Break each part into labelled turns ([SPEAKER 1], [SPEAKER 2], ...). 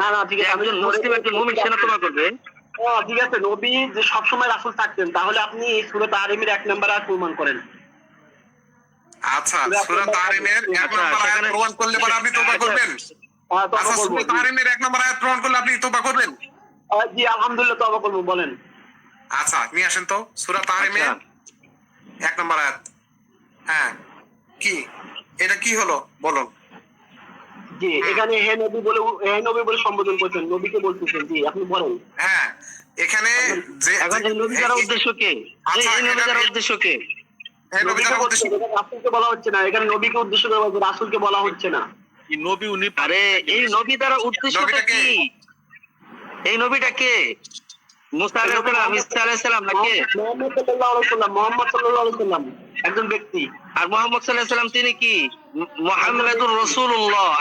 [SPEAKER 1] না না ঠিক আছে
[SPEAKER 2] একজন মুসলিম একজন মুমিন সে না করবে?
[SPEAKER 1] ঠিক আছে নবী যে সবসময় রাসুল থাকতেন তাহলে আপনি এই সুরত আরিমের এক নম্বর আর প্রমাণ করেন।
[SPEAKER 3] আচ্ছা সূরা তাহরিমের এক
[SPEAKER 2] আচ্ছা,
[SPEAKER 3] নম্বর আয়াত প্রমাণ করলে পরে আপনি তওবা
[SPEAKER 2] আচ্ছা।
[SPEAKER 3] করবেন?
[SPEAKER 1] হ্যাঁ,
[SPEAKER 3] আচ্ছা
[SPEAKER 1] করব।
[SPEAKER 3] সূরা তাহরিমের এক নম্বর আয়াত প্রমাণ করলে আপনি তওবা করবেন?
[SPEAKER 1] জি আলহামদুলিল্লাহ তবা করব বলেন।
[SPEAKER 3] আচ্ছা নিয়ে আসেন তো সূরা তাহরিমের
[SPEAKER 2] আচ্ছা।
[SPEAKER 3] এক নম্বর আয়াত। হ্যাঁ কি? এটা কি হলো? বলুন।
[SPEAKER 1] জি এখানে হে নবী বলে হে নবী বলে সম্বোধন করছেন নবীকে বলতেছেন জি আপনি বলেন।
[SPEAKER 3] হ্যাঁ এখানে যে
[SPEAKER 2] এখন নবী যারা উদ্দেশ্য কে? আরে
[SPEAKER 3] আচ্ছা,
[SPEAKER 2] এই নবী যারা উদ্দেশ্য কে?
[SPEAKER 3] হ্যাঁ, নবী
[SPEAKER 1] নবীকে
[SPEAKER 3] উদ্দেশ্য
[SPEAKER 1] রাসূলকে বলা হচ্ছে না এখানে নবীকে উদ্দেশ্য করা হচ্ছে রাসূলকে বলা হচ্ছে না।
[SPEAKER 4] কি নবী উনি
[SPEAKER 2] আরে এই নবী দ্বারা উদ্দেশ্যটা
[SPEAKER 3] কি?
[SPEAKER 2] এই নবীটা কে?
[SPEAKER 1] একজন ব্যক্তি।
[SPEAKER 2] আর মোহাম্মদ সাল্লাম তিনি কি? মুহাম্মাদুর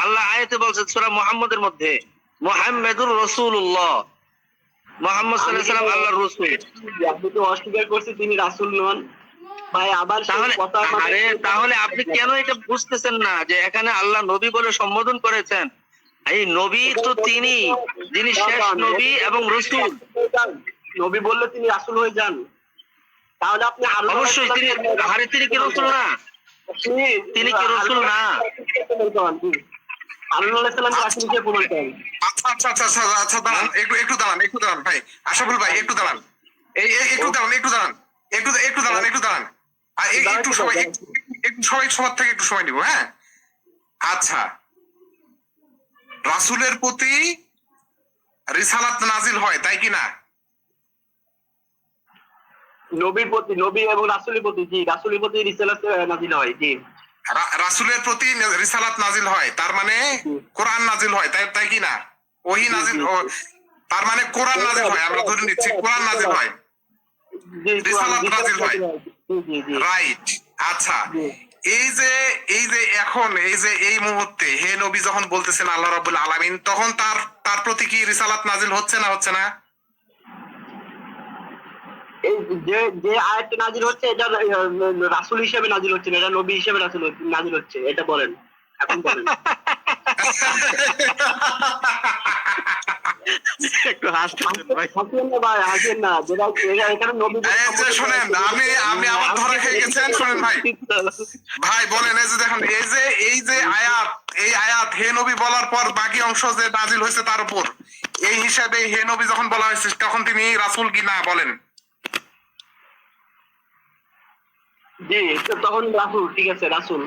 [SPEAKER 2] আল্লাহ আয়াতে বলছেন সূরা মুহাম্মদের মধ্যে মুহাম্মাদুর মুহাম্মদ সাল্লাম আল্লাহর রাসূল।
[SPEAKER 1] আপনি তো অস্বীকার করছে তিনি রাসূল নন। ভাই আবার
[SPEAKER 2] তাহলে আপনি কেন এটা বুঝতেছেন না যে এখানে আল্লাহ নবী বলে সম্বোধন করেছেন? এই নবী তো তিনি যিনি শেষ নবী এবং রসুল।
[SPEAKER 1] নবী বললে তিনি রাসূল হয়ে যান। তাহলে আপনি
[SPEAKER 2] অবশ্যই তিনি আরে তিনি কি রসুল না? তিনি কি রাসূল না?
[SPEAKER 3] আচ্ছা আচ্ছা আচ্ছা আচ্ছা দাঁড়ান একটু একটু দাঁড়ান একটু দাঁড়ান ভাই। আশাফুল ভাই একটু দাঁড়ান। এই একটু দাঁড়ান একটু দাঁড়ান। একটু একটু দাঁড়ান একটু দাঁড়ান। আর এই- একটু সময় একটু- একটু সবাই সবার থেকে একটু সময় নিব হ্যাঁ? আচ্ছা। রাসূলের প্রতি রিসালাত নাজিল হয় তাই কি না?
[SPEAKER 1] নবীর প্রতি নবী এবং রাসূলের প্রতি জি রাসূলের প্রতি রিসালাত নাযিল হয় জি।
[SPEAKER 3] রাসূলের প্রতি রিসালাত নাজিল হয় তার মানে কোরআন নাজিল হয় তাই তাই কি না? ওহি নাজিল তার মানে কোরআন নাজিল হয় আমরা ধরে নিচ্ছি কোরআন নাজিল হয়। রিসালাত নাযিল হয়। রাইট আচ্ছা। এই যে এই যে এখন এই যে এই মুহূর্তে হে নবী যখন বলতেছেন আল্লাহ রাব্বুল আলামিন তখন তার তার প্রতি কি রিসালাত নাজিল হচ্ছে না হচ্ছে না?
[SPEAKER 1] যে যে আয়াতটা নাজিল হচ্ছে এটা রাসূল হিসেবে নাজিল হচ্ছে না এটা নবী হিসেবে রাসূল নাজিল হচ্ছে এটা বলেন। এখন বলেন।
[SPEAKER 4] একটু হাসতেছেন ভাই।
[SPEAKER 1] ভাই হাসেন না। যেটা এখানে নবী
[SPEAKER 3] এই যে শোনেন আপনি আপনি আমার ধরে খেয়ে গেছেন শোনেন ভাই। ভাই বলেন এই যে দেখেন এই যে এই যে আয়াত এই আয়াত হে নবী বলার পর বাকি অংশ যে নাজিল হয়েছে তার উপর। এই হিসাবে হে নবী যখন বলা হয়েছে তখন তিনি রাসূল কি না বলেন?
[SPEAKER 1] জি তখন রাসূল ঠিক আছে রাসূল।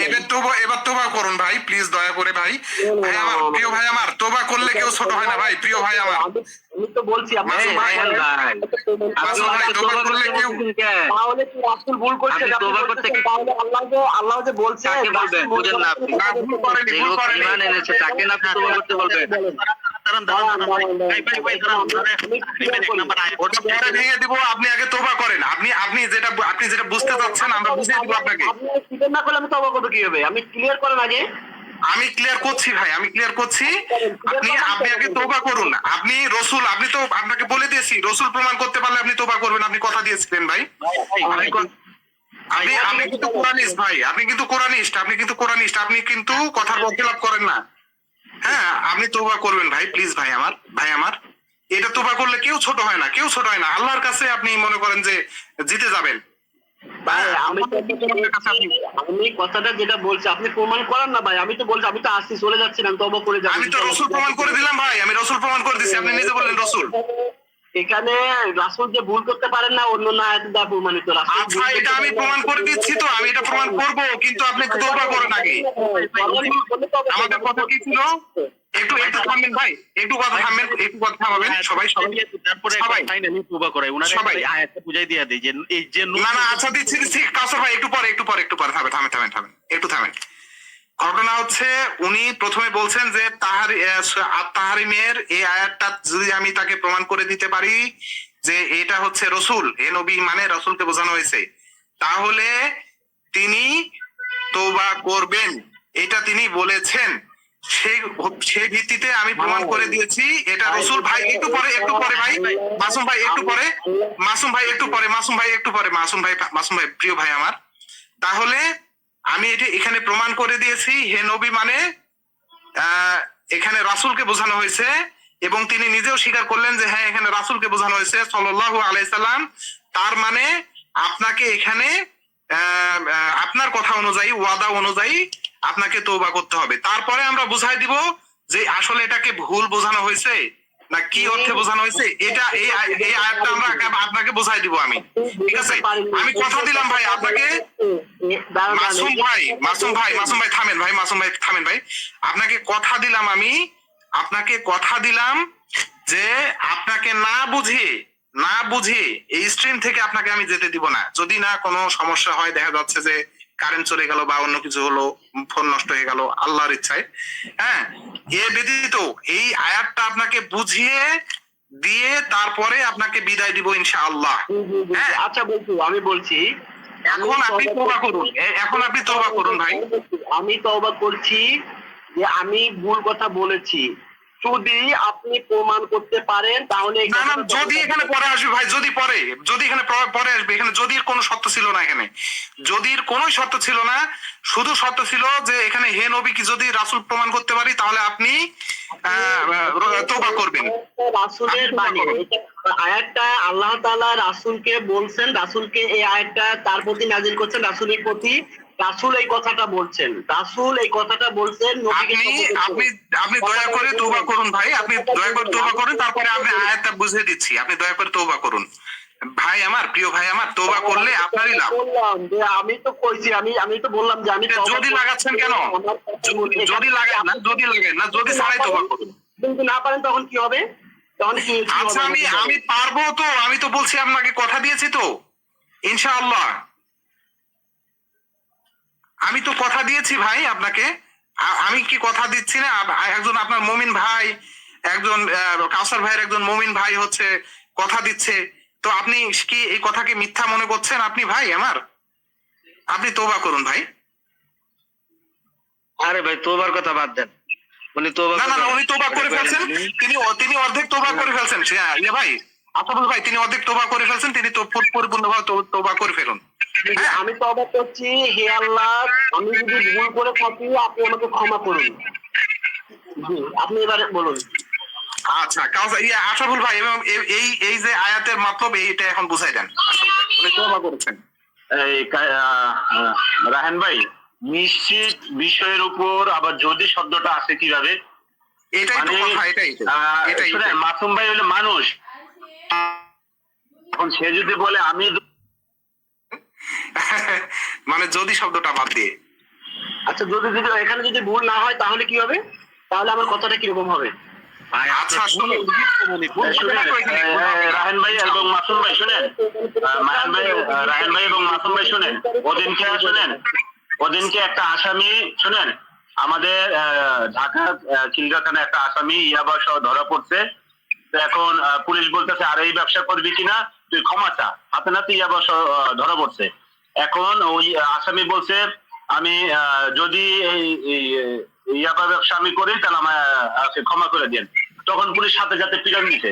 [SPEAKER 3] এবার তোবা এবার তোবা করুন ভাই প্লিজ দয়া করে ভাই। ভাই আমার প্রিয় ভাই আমার তোবা করলে কেউ ছোট হয় না ভাই প্রিয় ভাই আমার।
[SPEAKER 1] আমি- তো বলছি
[SPEAKER 3] ভাই,
[SPEAKER 2] ভাই আপনি
[SPEAKER 3] ভাই,
[SPEAKER 2] ওনাকে
[SPEAKER 3] তোবা করলে কেউ-
[SPEAKER 1] তাহলে কি রাসূল ভুল করছে?
[SPEAKER 2] তোবা করতে কি-
[SPEAKER 1] তাহলে আল্লাহ যে আল্লাহ যে বলছে
[SPEAKER 2] কাকে বলবেন? বুঝেন না আপনি।
[SPEAKER 3] ভুল করেনি, ভুল করেনি।
[SPEAKER 2] ঈমান এনেছে তাকে না আপনি তোবা করতে বলবেন?
[SPEAKER 3] ওটা ভেঙে দিব আপনি আগে তোবা করেন। আপনি আপনি যেটা আপনি যেটা বুঝতে চাচ্ছেন আমরা বুঝিয়ে দিব আপনাকে।
[SPEAKER 1] ক্লিয়ার না করলে আমি তবা করব কীভাবে? আমি ক্লিয়ার করেন আগে
[SPEAKER 3] আমি ক্লিয়ার করছি ভাই আমি ক্লিয়ার করছি। আপনি আপনি আগে তোবা করুন। আপনি রসুল আপনি তো আপনাকে বলে দিয়েছি রসুল প্রমাণ করতে পারলে আপনি তোবা করবেন আপনি কথা দিয়েছিলেন ভাই। আপনি আপনি কিন্তু কোরআনিস্ট ভাই। আপনি কিন্তু কোরআনিস্ট আপনি কিন্তু কোরআনিস্ট। আপনি কিন্তু কথার বরখেলাপ করেন না। হ্যাঁ আপনি তোবা করবেন ভাই প্লিজ ভাই আমার ভাই আমার। এটা তোবা করলে কেউ ছোট হয় না কেউ ছোট হয় না। আল্লাহর কাছে আপনি মনে করেন যে জিতে যাবেন।
[SPEAKER 1] ভাই আমি তো
[SPEAKER 3] আপনার কাছে
[SPEAKER 1] আমি কথাটা যেটা বলছি আপনি প্রমাণ করেন না ভাই। আমি তো বলছি আমি তো আসছি চলে যাচ্ছিলাম না তবা করে যাচ্ছি।
[SPEAKER 3] আমি তো রসুল প্রমাণ করে দিলাম ভাই আমি রসুল প্রমাণ করে দিচ্ছি আপনি নিজে বললেন রসুল।
[SPEAKER 1] এখানে রাসূল যে ভুল করতে পারেন না অন্য না দ্বারা প্রমাণিত
[SPEAKER 3] আচ্ছা এটা আমি প্রমাণ করে দিচ্ছি তো আমি এটা প্রমাণ করব কিন্তু আপনি তোবা করেন আগে। আমাদের কথা কি ছিল? একটু একটু থামবেন ভাই একটু কথা থামবেন একটু কথা থামাবেন সবাই সবাই।
[SPEAKER 4] তারপরে
[SPEAKER 3] সবাই।
[SPEAKER 4] ফাইনালি ওনার
[SPEAKER 3] সবাই।
[SPEAKER 4] আয়াতটা বুঝাই দিয়ে দেই যে এই যে
[SPEAKER 3] না না আচ্ছা দিচ্ছি দিচ্ছি কাসর ভাই একটু পরে একটু পরে একটু পরে থামে থামে থামেন ঘটনা হচ্ছে উনি প্রথমে বলছেন যে তাহার তাহারিমের এই আয়াতটা যদি আমি তাকে প্রমাণ করে দিতে পারি যে এটা হচ্ছে রসুল এ নবী মানে রসুলকে বোঝানো হয়েছে তাহলে তিনি তোবা করবেন এটা তিনি বলেছেন। সেই সেই ভিত্তিতে আমি প্রমাণ করে দিয়েছি এটা রসুল ভাই একটু পরে একটু পরে ভাই মাসুম ভাই একটু পরে মাসুম ভাই একটু পরে মাসুম ভাই একটু পরে মাসুম ভাই মাসুম ভাই প্রিয় ভাই আমার। তাহলে আমি এটি এখানে প্রমাণ করে দিয়েছি, হে নবী মানে এখানে রাসূলকে বোঝানো হয়েছে এবং তিনি নিজেও স্বীকার করলেন যে হ্যাঁ এখানে রাসূলকে বোঝানো হয়েছে সাল্লাল্লাহু আলাইসাল্লাম তার মানে আপনাকে এখানে আপনার কথা অনুযায়ী, ওয়াদা অনুযায়ী আপনাকে তওবা করতে হবে। তারপরে আমরা বুঝাই দিব যে আসলে এটাকে ভুল বোঝানো হয়েছে। না, কি অর্থে বোঝানো হয়েছে? এটা এই এই আয়াতটা আমরা আপনাকে বুঝাই দিব আমি। ঠিক আছে? আমি কথা দিলাম ভাই, আপনাকে মাসুম ভাই মাসুম ভাই মাসুম ভাই থামেন ভাই, মাসুম ভাই থামেন ভাই। আপনাকে কথা দিলাম আমি, আপনাকে কথা দিলাম যে আপনাকে না বুঝে না বুঝে এই স্ট্রিম থেকে আপনাকে আমি যেতে দিব না। যদি না কোনো সমস্যা হয়, দেখা যাচ্ছে যে কারেন্ট চলে গেল বা অন্য কিছু হলো ফোন নষ্ট হয়ে গেল, আল্লাহর ইচ্ছায়। হ্যাঁ? এ ব্যতীত এই আয়াতটা আপনাকে বুঝিয়ে দিয়ে তারপরে আপনাকে বিদায় দিব ইনশাআল্লাহ। হ্যাঁ।
[SPEAKER 1] আচ্ছা বলছি আমি বলছি
[SPEAKER 3] এখন আপনি তওবা করুন। এখন আপনি তওবা করুন ভাই।
[SPEAKER 1] আমি তওবা করছি যে আমি ভুল কথা বলেছি। যদি আপনি প্রমাণ করতে পারেন তাহলে
[SPEAKER 3] না না যদি এখানে পরে আসবে ভাই যদি পরে যদি এখানে পরে আসবে এখানে যদির কোনো শর্ত ছিল না এখানে। যদির কোনো শর্ত ছিল না শুধু শর্ত ছিল যে এখানে হে নবী কি যদি রাসূল প্রমাণ করতে পারি তাহলে আপনি তোবা করবেন।
[SPEAKER 1] রাসূলের বাণী আয়াতটা আল্লাহ তাআলা রাসূলকে বলছেন রাসূলকে এই আয়াতটা তার প্রতি নাজিল করছেন রাসূলের প্রতি। রাসূল এই কথাটা বলছেন। রাসূল এই কথাটা বলছেন
[SPEAKER 3] আপনি আপনি আপনি দয়া করে তৌবা করুন ভাই। আপনি দয়া করে তৌবা করুন তারপরে আমি আয়াতটা বুঝিয়ে দিচ্ছি। আপনি দয়া করে তৌবা করুন। ভাই আমার প্রিয় ভাই আমার তৌবা করলে আপনারই লাভ।
[SPEAKER 1] বললাম যে আমি তো কইছি আমি আমি তো বললাম যে আমি তওবা
[SPEAKER 3] যদি লাগাচ্ছেন কেন। যদি লাগান না যদি লাগান না যদি ছাড়াই তৌবা করুন।
[SPEAKER 1] কিন্তু না পারেন তখন কি হবে? তখন কি
[SPEAKER 3] আচ্ছা আমি আমি পারব তো। আমি তো বলছি আপনাকে কথা দিয়েছি তো। ইনশাআল্লাহ। আমি তো কথা দিয়েছি ভাই আপনাকে। আমি কি কথা দিচ্ছি না? একজন আপনার মমিন ভাই একজন কাউসার ভাইয়ের একজন মমিন ভাই হচ্ছে কথা দিচ্ছে। তো আপনি কি এই কথাকে মিথ্যা মনে করছেন আপনি ভাই আমার? আপনি তোবা করুন ভাই।
[SPEAKER 2] আরে ভাই তোবার কথা বাদ দেন। উনি তোবা
[SPEAKER 3] না না উনি তোবা করে ফেলছেন। তিনি তিনি অর্ধেক তোবা করে ফেলছেন। ইয়ে ভাই আসাদুল ভাই তিনি অর্ধেক তোবা করে ফেলছেন তিনি তো পরিপূর্ণভাবে তোবা করে ফেলুন।
[SPEAKER 1] আমি তওবা করছি হে আল্লাহ আমি যদি ভুল করে থাকি আপনি আমাকে ক্ষমা করুন। জি আপনি এবারে বলুন।
[SPEAKER 3] আচ্ছা কাউসার ইয়ে আশরাফুল ভাই এবং এই এই যে আয়াতের মতলব এইটা এখন বুঝাই দেন। উনি করেছেন।
[SPEAKER 4] এই রাহেন ভাই নিশ্চিত বিষয়ের উপর আবার যদি শব্দটা আসে কীভাবে?
[SPEAKER 3] এটাই তো
[SPEAKER 4] মানে,
[SPEAKER 3] কথা এটাই এটাই।
[SPEAKER 4] মাসুম ভাই হলো মানুষ এখন সে যদি বলে আমি
[SPEAKER 3] মানে যদি শব্দটা বাদ দিয়ে।
[SPEAKER 1] আচ্ছা যদি যদি এখানে যদি ভুল না হয় তাহলে কি হবে? তাহলে আমার কথাটা কীরকম হবে?
[SPEAKER 3] আচ্ছা শুনুন। ভুল হবে
[SPEAKER 4] শুনেন
[SPEAKER 3] না তো এখানে?
[SPEAKER 4] আহ, আহ, রাহেন ভাই এবং মাসুম ভাই শুনেন। মায়ান ভাই রাহেন ভাই এবং মাসুম ভাই শুনেন। ওদিনকে শুনেন। ওদিনকে একটা আসামি শুনেন। আমাদের ঢাকা আহ, একটা আসামি ইয়াবা সহ ধরা পড়ছে। এখন পুলিশ বলতেছে আর এই ব্যবসা করবি কিনা? তুই ক্ষমা চা। হাতে নাতে ইয়াবা ধরা পড়ছে। এখন ওই আসামি বলছে আমি যদি ইয়াবা ব্যবসা আমি করি তাহলে আমার আহ, ক্ষমা করে দেন তখন পুলিশ সাথে সাথে পিটান দিছে।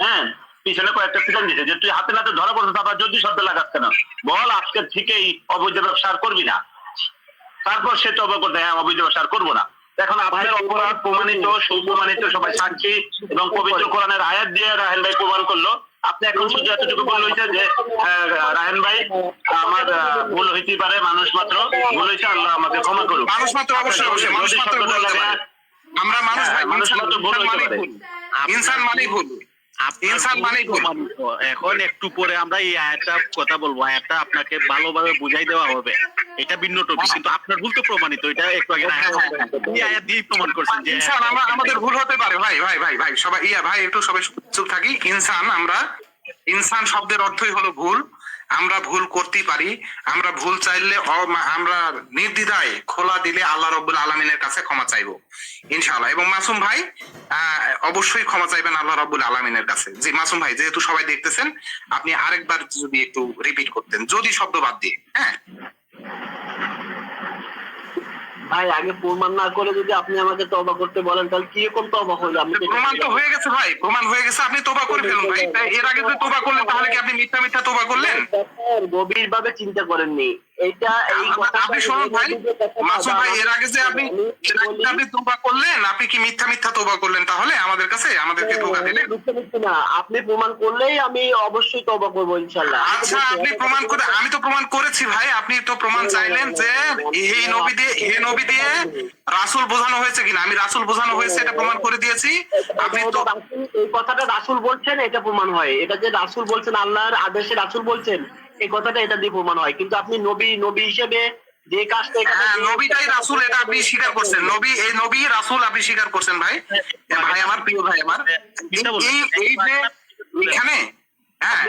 [SPEAKER 4] হ্যাঁ পিছনে কয়েকটা পিটান দিছে যে তুই হাতে নাতে ধরা পড়ছিস আবার যদি শব্দ লাগাস কেন? বল আজকে থেকেই অবৈধ ব্যবসা করবি না। তারপর সে তবে করতে হ্যাঁ অবৈধ ব্যবসা করব না। এখন আপনার অপরাধ প্রমাণিত সুপ্রমাণিত সবাই সাক্ষী এবং পবিত্র কোরআনের আয়াত দিয়ে রাহেন ভাই প্রমাণ করল। আপনি এখন শুধু এতটুকু ভুল হয়েছে যে রাহেন ভাই আমার ভুল হইতে পারে মানুষ মাত্র ভুল হয়েছে আল্লাহ আমাকে ক্ষমা করুন
[SPEAKER 3] মানুষ মাত্র অবশ্যই অবশ্যই। মানুষ মাত্র ভুল আমরা মানুষ ভাই
[SPEAKER 4] হ্যাঁ, মানুষ মাত্র ভুল পারে।
[SPEAKER 3] ইনসান মানেই ভুল। ইনসান
[SPEAKER 5] মানে। এখন একটু পরে আমরা এই আয়াতটা কথা বলব। আয়াতটা আপনাকে ভালোভাবে বুঝাই দেওয়া হবে। এটা ভিন্ন টপিক কিন্তু আপনার ভুল তো প্রমাণিত। এটা একটু আগে এই আয়াত দিয়েই প্রমাণ করছেন যে
[SPEAKER 3] ইনসান আমাদের ভুল হতে পারে। ভাই ভাই ভাই ভাই সবাই ইয়া ভাই একটু সবাই চুপ থাকি। ইনসান আমরা ইনসান শব্দের অর্থই হলো ভুল। আমরা ভুল করতেই পারি, আমরা ভুল চাইলে আমরা নির্দ্বিধায় খোলা দিলে আল্লাহ রব্বুল আলমিনের কাছে ক্ষমা চাইব, ইনশাআল্লাহ। এবং মাসুম ভাই অবশ্যই ক্ষমা চাইবেন আল্লাহ রব্বুল আলমিনের কাছে। জি, মাসুম ভাই, যেহেতু সবাই দেখতেছেন, আপনি আরেকবার যদি একটু রিপিট করতেন, যদি শব্দ বাদ দিয়ে হ্যাঁ?
[SPEAKER 1] ভাই আগে প্রমাণ না করে যদি আপনি আমাকে তবা করতে বলেন তাহলে কীরকম তবা হইল আমি
[SPEAKER 3] প্রমাণ তো হয়ে গেছে ভাই প্রমাণ হয়ে গেছে আপনি তবা করে ফেলুন ভাই। তাই এর আগে যদি তবা করলেন তাহলে কি আপনি মিথ্যা মিথ্যা তবা করলেন?
[SPEAKER 1] গভীর ভাবে চিন্তা করেননি। এই
[SPEAKER 3] আপনি শুনুন ভাই মাসুম ভাই এর আগে যে আপনি
[SPEAKER 1] আমি
[SPEAKER 3] এর আগে
[SPEAKER 1] বলি-
[SPEAKER 3] যে আপনি তোবা করলেন আপনি কি মিথ্যা মিথ্যা তোবা করলেন তাহলে আমাদের কাছে? আমাদেরকে ধোকা দিলেন?
[SPEAKER 1] মিথ্যে মিথ্যে না। আপনি প্রমাণ করলেই আমি অবশ্যই তবা করব ইনশাল্লাহ
[SPEAKER 3] আচ্ছা আপনি প্রমাণ করে আমি তো প্রমাণ করেছি ভাই আপনি তো প্রমাণ চাইলেন যে এই নবী দিয়ে হে নবী দিয়ে রাসূল বোঝানো হয়েছে কিনা? আমি রাসূল বোঝানো হয়েছে এটা প্রমাণ করে দিয়েছি। আপনি তো
[SPEAKER 1] এই কথাটা রাসুল বলছেন এটা প্রমাণ হয়। এটা যে রাসুল বলছেন আল্লাহর আদেশে রাসুল বলছেন এই কথাটা এটা দিয়ে প্রমাণ হয়। কিন্তু আপনি নবী নবী হিসেবে যে কাজটা
[SPEAKER 3] হ্যাঁ নবীটাই রাসূল এটা আপনি স্বীকার করছেন। নবী এই নবী রাসূল আপনি স্বীকার করছেন ভাই। ভাই আমার প্রিয় ভাই আমার। এই এই যে এখানে হ্যাঁ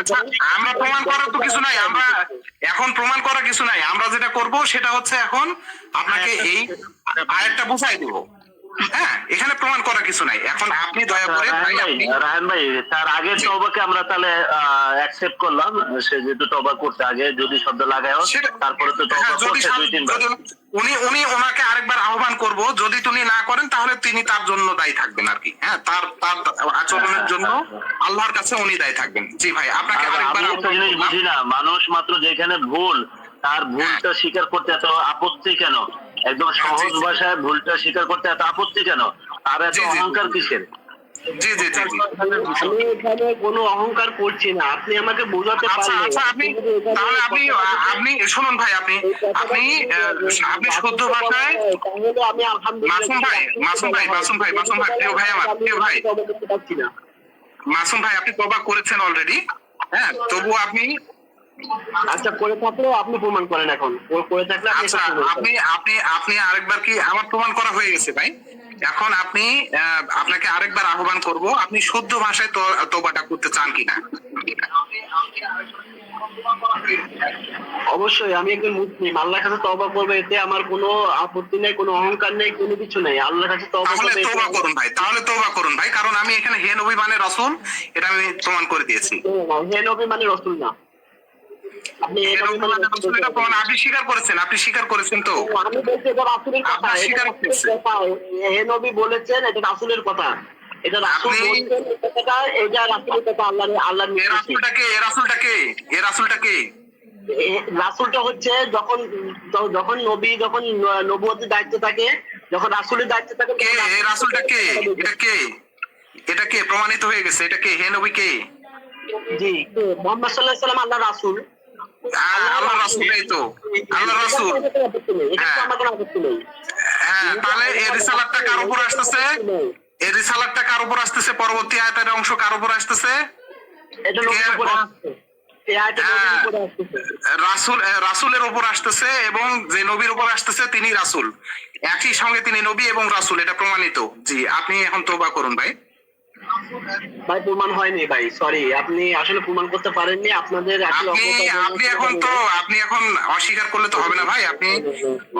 [SPEAKER 3] আচ্ছা আমরা প্রমাণ করার তো কিছু নাই আমরা এখন প্রমাণ করা কিছু নাই। আমরা যেটা করব সেটা হচ্ছে এখন আপনাকে এই আয়াতটা বুঝাই দেব। হ্যাঁ এখানে প্রমাণ করা কিছু নাই। এখন আপনি দয়া করে
[SPEAKER 4] রায়হান
[SPEAKER 3] ভাই
[SPEAKER 4] তার আগের তবাকে আমরা তাহলে অ্যাকসেপ্ট করলাম। সে যেহেতু তবা করতে আগে যদি শব্দ লাগায় তারপরে তো তবা
[SPEAKER 3] হ্যাঁ,
[SPEAKER 4] করছে দুই তিনবার।
[SPEAKER 3] উনি উনি ওনাকে আরেকবার আহ্বান করব যদি তিনি না করেন তাহলে তিনি তার জন্য দায়ী থাকবেন আর কি। হ্যাঁ তার তার আচরণের জন্য আল্লাহর কাছে উনি দায়ী থাকবেন। জি ভাই আপনাকে আরেকবার
[SPEAKER 4] জিনিস। বুঝি না মানুষ মাত্র যেখানে ভুল তার ভুলটা স্বীকার করতে এত আপত্তি কেন? একদম সহজ। ভাষায় ভুলটা স্বীকার করতে এত আপত্তি কেন? আর এত। অহংকার কিসের?
[SPEAKER 3] জি জি জি জি।
[SPEAKER 1] আমি এখানে কোনো অহংকার করছি না। আপনি আমাকে বোঝাতে পারলেন।
[SPEAKER 3] আচ্ছা আপনি তাহলে আপনি আপনি শুনুন ভাই আপনি আপনি আপনি শুদ্ধ ভাষায়
[SPEAKER 1] আমি
[SPEAKER 3] মাসুম ভাই, মাসুম ভাই, মাসুম ভাই, মাসুম ভাই, প্রিয় ভাই আমার, প্রিয় ভাই।
[SPEAKER 1] আমি তবা করতে পারছি না।
[SPEAKER 3] মাসুম ভাই আপনি তবা করেছেন অলরেডি হ্যাঁ তবু আপনি
[SPEAKER 1] আচ্ছা করে থাকলেও আপনি প্রমাণ করেন এখন। করে থাকলে আপনি
[SPEAKER 3] আচ্ছা আপনি আপনি আপনি আরেকবার কি আমার প্রমাণ করা হয়ে গেছে ভাই? এখন আপনি আপনাকে আরেকবার আহ্বান করব আপনি শুদ্ধ ভাষায় তোবাটা করতে চান কিনা?
[SPEAKER 1] অবশ্যই আমি একজন মুসলিম। আল্লাহর কাছে তবা করব এতে আমার কোনো আপত্তি নেই কোনো অহংকার নেই কোনো কিছু নেই। আল্লাহর কাছে
[SPEAKER 3] তাহলে
[SPEAKER 1] করব এতে
[SPEAKER 3] তোবা করুন ভাই তাহলে তোবা করুন ভাই কারণ আমি এখানে হে নবী মানে রসুল এটা আমি প্রমাণ করে দিয়েছি।
[SPEAKER 1] হে নবী মানে রসুল না। আপনি মানে
[SPEAKER 3] আপনি স্বীকার করেছেন আপনি স্বীকার করেছেন তো?
[SPEAKER 1] আমি বলছি এটা রাসুলের কথা
[SPEAKER 3] স্বীকার।
[SPEAKER 1] হে নবী বলেছেন এটা রাসুলের কথা। এটা রাসুল বলছেন এই এটা রাসুলের কথা আল্লাহ আল্লাহ
[SPEAKER 3] এ রাসুলটাকে এ রাসুলটাকে এ রাসুলটাকে
[SPEAKER 1] রাসুলটা হচ্ছে যখন যখন নবী যখন নবুয়তের দায়িত্ব থাকে যখন রাসুলের দায়িত্ব থাকে
[SPEAKER 3] কে? রাসুলটা কে? এটা কে? এটা কে? প্রমাণিত হয়ে গেছে এটা কে? হে নবী কে?
[SPEAKER 1] জি মোহাম্মদ সাল্লাহ সাল্লাম আল্লাহ রাসুল।
[SPEAKER 3] আল্লাহ রাসুল এই তো আল্লাহ রাসুল
[SPEAKER 1] এটা কোনো আপত্তি নেই। এটা তো
[SPEAKER 3] হ্যাঁ।
[SPEAKER 1] আমার কোনো আপত্তি নেই
[SPEAKER 3] তাহলে এই রিসালাতটা কার উপর আসতেছে এই রিসালাতটা কার উপর আসতেছে পরবর্তী আয়াতের অংশ কার উপর আসতেছে
[SPEAKER 1] এটা নবীর
[SPEAKER 3] কে-
[SPEAKER 1] উপরে আসছে। এই আয়াতটা নবীর। উপরে আসতেছে।
[SPEAKER 3] রাসুল রাসুলের উপর আসতেছে এবং যে নবীর উপর আসতেছে তিনি রাসুল একই সঙ্গে তিনি নবী এবং রাসুল এটা প্রমাণিত জি আপনি এখন তোবা করুন ভাই
[SPEAKER 1] ভাই প্রমাণ হয়নি ভাই সরি আপনি আসলে প্রমাণ করতে পারেননি আপনাদের
[SPEAKER 3] আপনি এখন তো আপনি এখন অস্বীকার করলে তো হবে না ভাই আপনি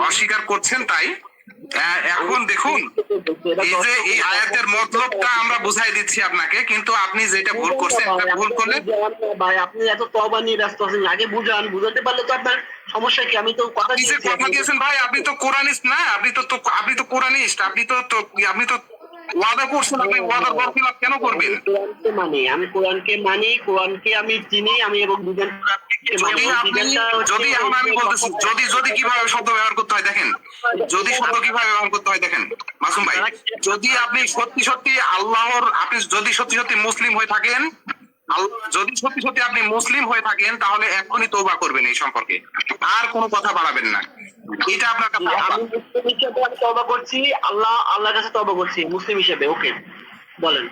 [SPEAKER 3] অস্বীকার করছেন তাই। এখন দেখুন এই যে এই আয়াতের মতলবটা আমরা বুঝাই দিচ্ছি আপনাকে কিন্তু আপনি যেটা ভুল করছেন ভুল করলে
[SPEAKER 1] ভাই আপনি এত তবা নিয়ে ব্যস্ত আছেন আগে বুঝান। বুঝাতে পারলে তো আপনার সমস্যা কি? আমি তো কথা দিয়েছি
[SPEAKER 3] কথা দিয়েছেন ভাই আপনি তো কোরআনিস্ট না আপনি তো আপনি তো কোরআনিস্ট আপনি তো তো- আপনি তো ওয়াদা করছেন আপনি ওয়াদার বরখিলাপ কেন করবেন?
[SPEAKER 1] কোরআনকে মানি আমি কোরআনকে মানি কোরআনকে আমি চিনি আমি এবং বিজ্ঞান
[SPEAKER 3] যদি আপনি যদি এখন আমি বলতেছি যদি যদি কীভাবে শব্দ ব্যবহার করতে হয় দেখেন। যদি শব্দ কীভাবে ব্যবহার করতে হয় দেখেন। মাসুম ভাই যদি আপনি সত্যি সত্যি আল্লাহর আপনি যদি সত্যি সত্যি মুসলিম হয়ে থাকেন যদি সত্যি সত্যি আপনি মুসলিম হয়ে থাকেন তাহলে এখনই তৌবা করবেন এই সম্পর্কে। আর কোনো কথা বাড়াবেন না। এটা আপনার কাছে
[SPEAKER 1] আমি মুসলিম হিসেবে আমি তবা করছি আল্লাহ আল্লাহর কাছে তবা করছি মুসলিম হিসেবে ওকে বলেন।